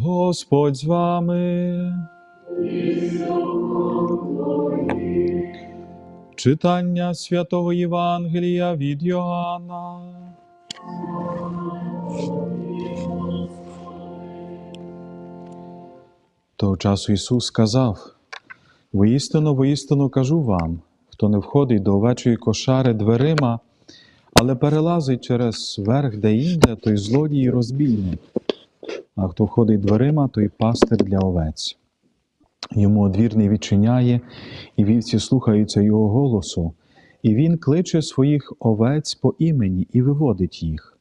Господь з вами. Читання святого Євангелія від Йоанна. Того часу Ісус сказав: Воістину, воістину кажу вам, хто не входить до овечої кошари дверима, але перелазить через верх де інде, той злодій і розбійник. А хто входить дверима, той пастир для овець. Йому одвірний відчиняє, і вівці слухаються його голосу, і він кличе своїх овець по імені і виводить їх.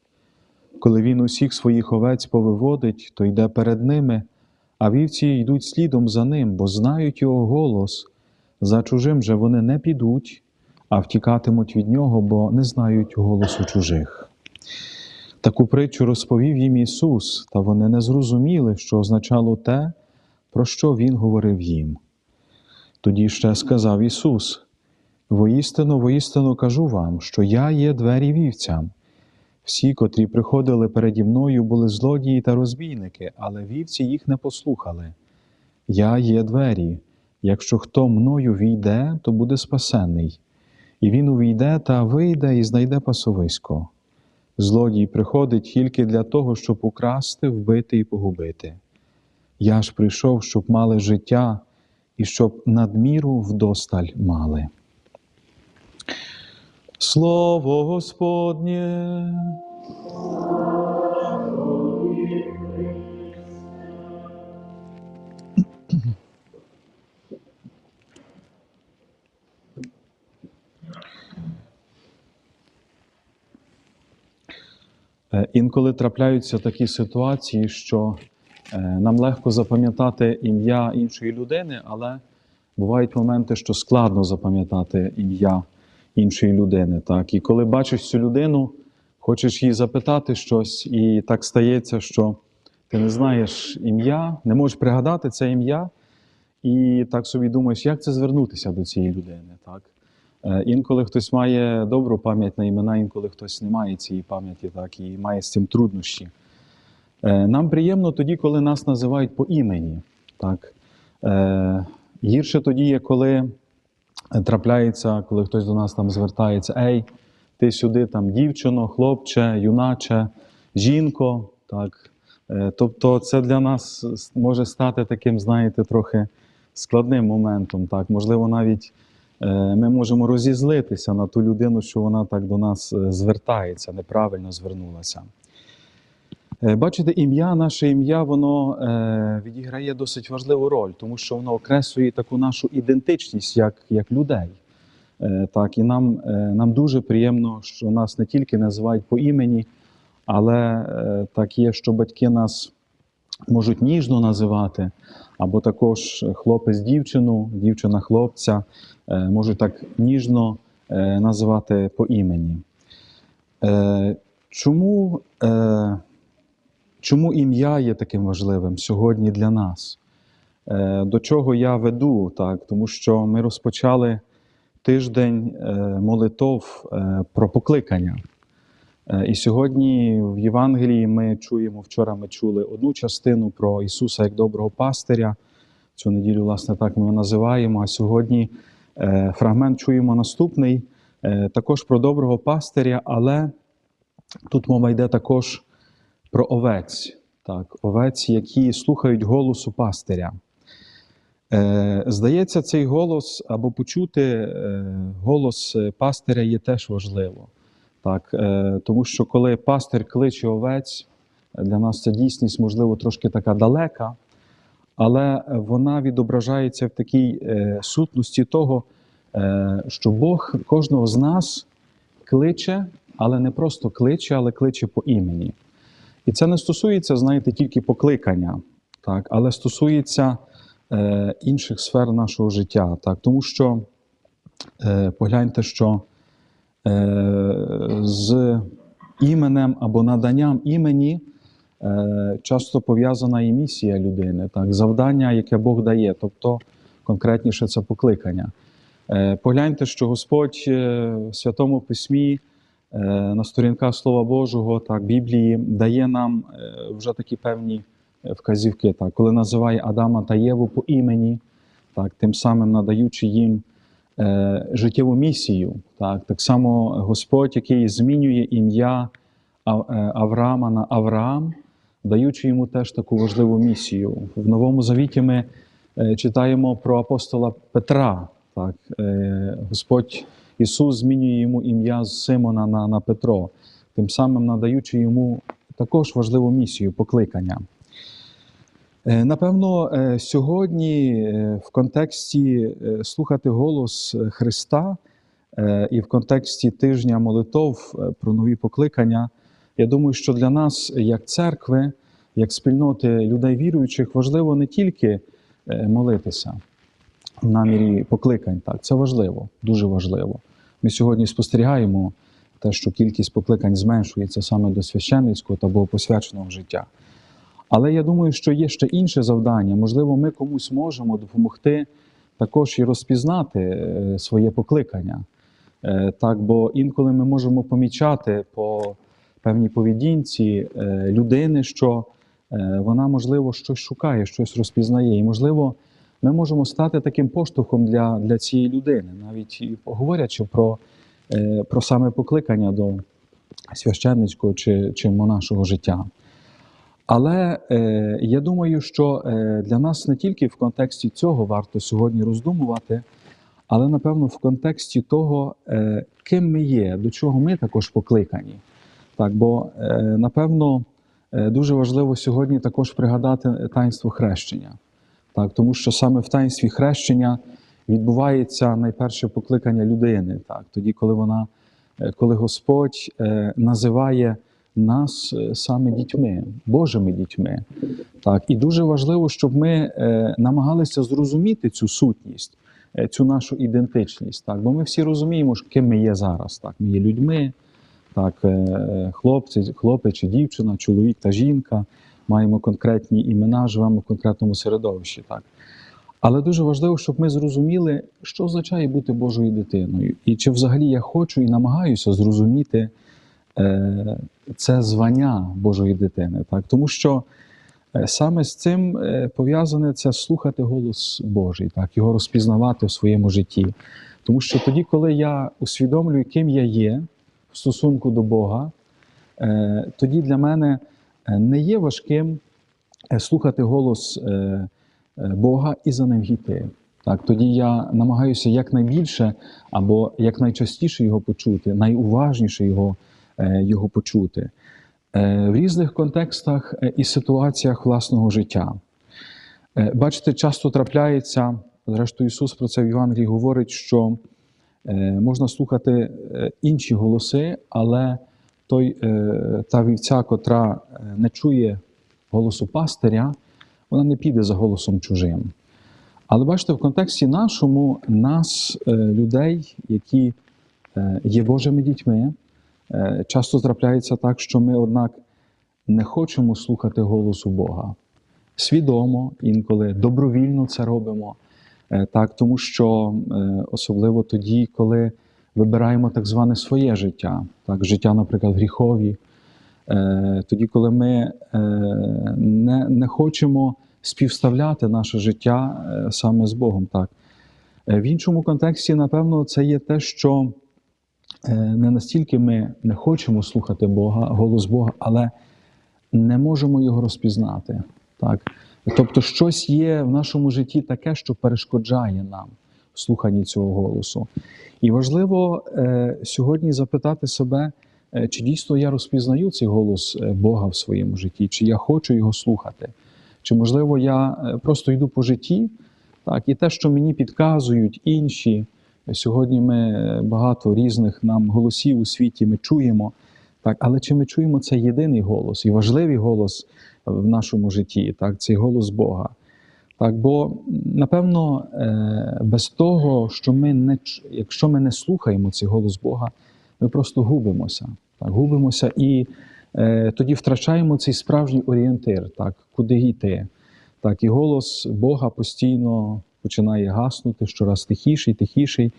Коли він усіх своїх овець повиводить, то йде перед ними, а вівці йдуть слідом за ним, бо знають його голос. За чужим же вони не підуть, а втікатимуть від нього, бо не знають голосу чужих. Таку притчу розповів їм Ісус, та вони не зрозуміли, що означало те, про що Він говорив їм. Тоді ще сказав Ісус: Воістину, воістину кажу вам, що я є двері вівцям. Всі, котрі приходили переді мною, були злодії та розбійники, але вівці їх не послухали. Я є двері. Якщо хто мною війде, то буде спасений, і він увійде та вийде і знайде пасовисько. Злодій приходить тільки для того, щоб украсти, вбити і погубити. Я ж прийшов, щоб мали життя і щоб надміру вдосталь мали. Слово Господнє. Інколи трапляються такі ситуації, що е, нам легко запам'ятати ім'я іншої людини, але бувають моменти, що складно запам'ятати ім'я іншої людини. Так? І коли бачиш цю людину, хочеш їй запитати щось, і так стається, що ти не знаєш ім'я, не можеш пригадати це ім'я, і так собі думаєш, як це звернутися до цієї людини. Так? Е, Інколи хтось має добру пам'ять на імена, інколи хтось не має цієї пам'яті, так, і має з цим труднощі. Е, Нам приємно тоді, коли нас називають по імені. Так. Е, Гірше тоді є, коли трапляється, коли хтось до нас там звертається: Ей, ти сюди, там, дівчино, хлопче, юначе, жінко. Так. Тобто, це для нас може стати таким, знаєте, трохи складним моментом. Так. Можливо, навіть ми можемо розізлитися на ту людину, що вона так до нас е, звертається, неправильно звернулася. Е, Бачите, ім'я, наше ім'я, воно е, відіграє досить важливу роль, тому що воно окреслює таку нашу ідентичність як, як людей. Е, так, і нам, е, нам дуже приємно, що нас не тільки називають по імені, але е, так є, що батьки нас можуть ніжно називати, або також хлопець дівчину, дівчина хлопця е, можуть так ніжно е, називати по імені. Е, Чому, чому ім'я є таким важливим сьогодні для нас? До чого я веду? Так? Тому що ми розпочали тиждень молитов про покликання. Е, І сьогодні в Євангелії ми чуємо, вчора ми чули одну частину про Ісуса як доброго пастиря. Цю неділю, власне, так ми його називаємо. А сьогодні е, фрагмент чуємо наступний, е, також про доброго пастиря, але тут мова йде також про овець, так, овець, які слухають голосу пастиря. Здається, цей голос або почути голос пастиря є теж важливо. Так, е, тому що коли пастир кличе овець, для нас ця дійсність, можливо, трошки така далека, але вона відображається в такій е, сутності того, е, що Бог кожного з нас кличе, але не просто кличе, але кличе по імені. І це не стосується, знаєте, тільки покликання, так, але стосується е, інших сфер нашого життя. Так, тому що е, погляньте, що е, з іменем або наданням імені е, часто пов'язана і місія людини, так, завдання, яке Бог дає, тобто конкретніше це покликання. Е, Погляньте, що Господь е, в Святому Письмі на сторінках Слова Божого, так, Біблії, дає нам вже такі певні вказівки, так, коли називає Адама та Єву по імені, так, тим самим надаючи їм життєву місію. Так, так само Господь, який змінює ім'я е, Авраама на Авраам, даючи йому теж таку важливу місію. В Новому Завіті ми е, читаємо про апостола Петра. Так, е, Господь Ісус змінює йому ім'я з Симона на, на Петро, тим самим надаючи йому також важливу місію покликання. Е, Напевно, е, сьогодні е, в контексті слухати голос Христа і в контексті тижня молитов про нові покликання, я думаю, що для нас, як церкви, як спільноти людей віруючих, важливо не тільки молитися в намірі покликань. Так, це важливо, дуже важливо. Ми сьогодні спостерігаємо те, що кількість покликань зменшується саме до священницького та богопосвяченого життя. Але я думаю, що є ще інше завдання. Можливо, ми комусь можемо допомогти також і розпізнати е, своє покликання. Е, Так, бо інколи ми можемо помічати по певній поведінці е, людини, що вона, можливо, щось шукає, щось розпізнає. І, можливо, ми можемо стати таким поштовхом для, для цієї людини, навіть говорячи про, про саме покликання до священницького чи, чи монашого життя. Але е, я думаю, що е, для нас не тільки в контексті цього варто сьогодні роздумувати, але напевно в контексті того, е, ким ми є, до чого ми також покликані. Так, бо е, напевно е, дуже важливо сьогодні також пригадати таїнство хрещення, так, тому що саме в таїнстві хрещення відбувається найперше покликання людини, так, тоді, коли вона, е, коли Господь е, називає нас е, саме дітьми, Божими дітьми. Так, і дуже важливо, щоб ми е, намагалися зрозуміти цю сутність, е, цю нашу ідентичність. Так, бо ми всі розуміємо, ким ми є зараз. Так, ми є людьми, так, хлопці, хлопець чи дівчина, чоловік та жінка. Маємо конкретні імена, живемо в конкретному середовищі. Так. Але дуже важливо, щоб ми зрозуміли, що означає бути Божою дитиною, і чи взагалі я хочу і намагаюся зрозуміти це звання Божої дитини. Так? Тому що е, саме з цим е, пов'язане це слухати голос Божий, так? його розпізнавати в своєму житті. Тому що тоді, коли я усвідомлюю, ким я є в стосунку до Бога, е, тоді для мене е, не є важким е, слухати голос е, е, Бога і за ним йти. Так, тоді я намагаюся якнайбільше або якнайчастіше його почути, найуважніше його, е, його почути е, в різних контекстах е, і ситуаціях власного життя. Е, Бачите, часто трапляється, зрештою, Ісус про це в Євангелії говорить, що е, можна слухати е, інші голоси, але той, е, та вівця, котра е, не чує голосу пастиря, вона не піде за голосом чужим. Але бачите, в контексті нашому нас, е, людей, які е, є Божими дітьми, е, часто трапляється так, що ми, однак, не хочемо слухати голосу Бога. Свідомо, інколи добровільно це робимо. Е, Так, тому що е, особливо тоді, коли вибираємо так зване своє життя, так, життя, наприклад, гріхові, Е, тоді, коли ми е, не, не хочемо співставляти наше життя е, саме з Богом. Так. Е, В іншому контексті, напевно, це є те, що е, не настільки ми не хочемо слухати Бога, голос Бога, але не можемо його розпізнати. Так. Тобто, щось є в нашому житті таке, що перешкоджає нам слуханні цього голосу. І важливо е, сьогодні запитати себе, е, чи дійсно я розпізнаю цей голос е, Бога в своєму житті, чи я хочу його слухати, чи можливо я е, просто йду по житті, так, і те, що мені підказують інші. Сьогодні ми багато різних нам голосів у світі ми чуємо, так, але чи ми чуємо цей єдиний голос і важливий голос в нашому житті, так, цей голос Бога. Так, бо напевно, е, без того, що ми не якщо ми не слухаємо цей голос Бога, ми просто губимося. Так, губимося і е, тоді втрачаємо цей справжній орієнтир, так, куди йти. Так, і голос Бога постійно починає гаснути, щораз тихіший, тихіший,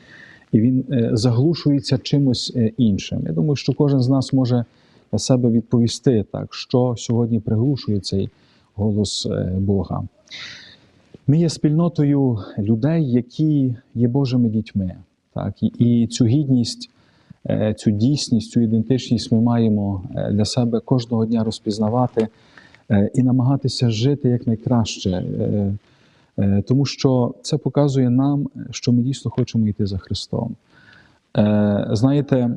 і він е, заглушується чимось е, іншим. Я думаю, що кожен з нас може для себе відповісти, так, що сьогодні приглушує цей голос е, Бога. Ми є спільнотою людей, які є Божими дітьми. Так? І, цю гідність, цю дійсність, цю ідентичність ми маємо для себе кожного дня розпізнавати і намагатися жити якнайкраще. Е, е, Тому що це показує нам, що ми дійсно хочемо йти за Христом. Е, Знаєте,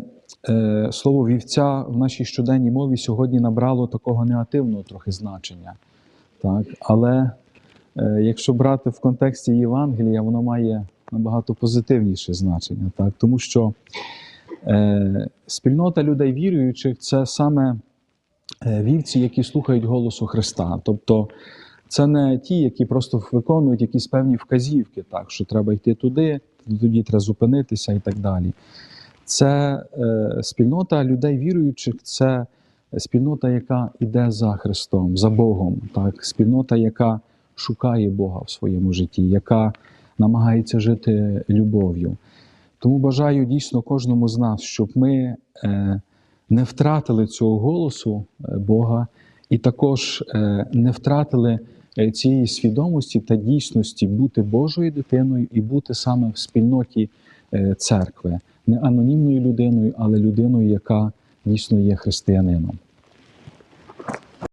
е, слово вівця в нашій щоденній мові сьогодні набрало такого негативного трохи значення. Так? Але е, якщо брати в контексті Євангелія, воно має набагато позитивніше значення. Так? Тому що е, спільнота людей віруючих це саме е, вівці, які слухають голосу Христа. Тобто це не ті, які просто виконують якісь певні вказівки, так, що треба йти туди, тоді треба зупинитися і так далі. Це е, спільнота людей віруючих, це спільнота, яка йде за Христом, за Богом, так, спільнота, яка шукає Бога в своєму житті, яка намагається жити любов'ю. Тому бажаю дійсно кожному з нас, щоб ми е, не втратили цього голосу е, Бога, і також е, не втратили цієї свідомості та дійсності бути Божою дитиною і бути саме в спільноті е, церкви, не анонімною людиною, але людиною, яка дійсно є християнином.